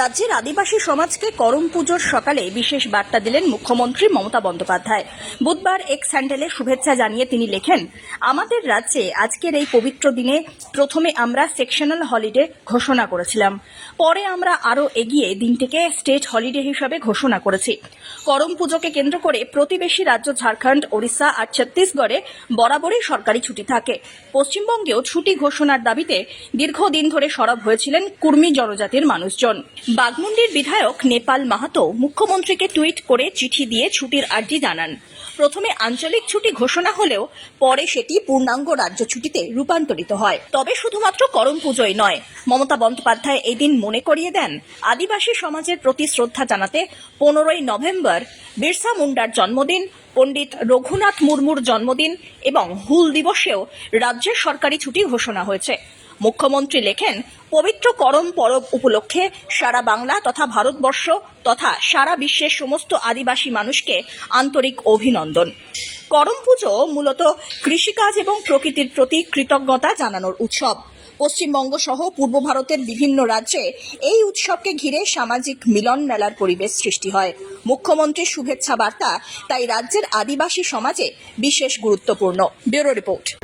রাজ্যের আদিবাসী সমাজকে করম পুজোর সকালে বিশেষ বার্তা দিলেন মুখ্যমন্ত্রী মমতা বন্দ্যোপাধ্যায়। বুধবার এক স্যান্ডেলে শুভেচ্ছা জানিয়ে তিনি লেখেন, আমাদের রাজ্যে আজকের এই পবিত্র দিনে প্রথমে আমরা সেকশনাল হলিডে ঘোষণা করেছিলাম। পরে আমরা আরও এগিয়ে দিনটিকে স্টেট হলিডে হিসাবে ঘোষণা করেছি। করম পুজোকে কেন্দ্র করে প্রতিবেশী রাজ্য ঝাড়খণ্ড, ওড়িশা আর ছত্তিশগড়ে বরাবরই সরকারি ছুটি থাকে। পশ্চিমবঙ্গেও ছুটি ঘোষণার দাবিতে দীর্ঘদিন ধরে সরব হয়েছিলেন কুর্মী জনজাতির মানুষজন। বাগমুন্ডির বিধায়ক নেপাল মাহাতো মুখ্যমন্ত্রীকে টুইট করে চিঠি দিয়ে ছুটির আর্জি জানান। প্রথমে আঞ্চলিক ছুটি ঘোষণা হলেও পরে সেটি পূর্ণাঙ্গ রাজ্য ছুটিতে রূপান্তরিত হয়। তবে শুধুমাত্র করম পুজোই নয়, মমতা বন্দ্যোপাধ্যায় এদিন মনে করিয়ে দেন, আদিবাসী সমাজের প্রতি শ্রদ্ধা জানাতে পনেরোই নভেম্বর বিরসা মুন্ডার জন্মদিন, পণ্ডিত রঘুনাথ মুর্মুর জন্মদিন এবং হুল দিবসেও রাজ্যের সরকারি ছুটি ঘোষণা হয়েছে। মুখ্যমন্ত্রী লেখেন, পবিত্র করম পরব উপলক্ষে সারা বাংলা তথা ভারতবর্ষ তথা সারা বিশ্বের সমস্ত আদিবাসী মানুষকে আন্তরিক অভিনন্দন। করম পুজো মূলত কৃষিকাজ এবং প্রকৃতির প্রতি কৃতজ্ঞতা জানানোর উৎসব। পশ্চিমবঙ্গ সহ পূর্ব ভারতের বিভিন্ন রাজ্যে এই উৎসবকে ঘিরে সামাজিক মিলন মেলার পরিবেশ সৃষ্টি হয়। মুখ্যমন্ত্রীর শুভেচ্ছা বার্তা তাই রাজ্যের আদিবাসী সমাজে বিশেষ গুরুত্বপূর্ণ। Bureau report.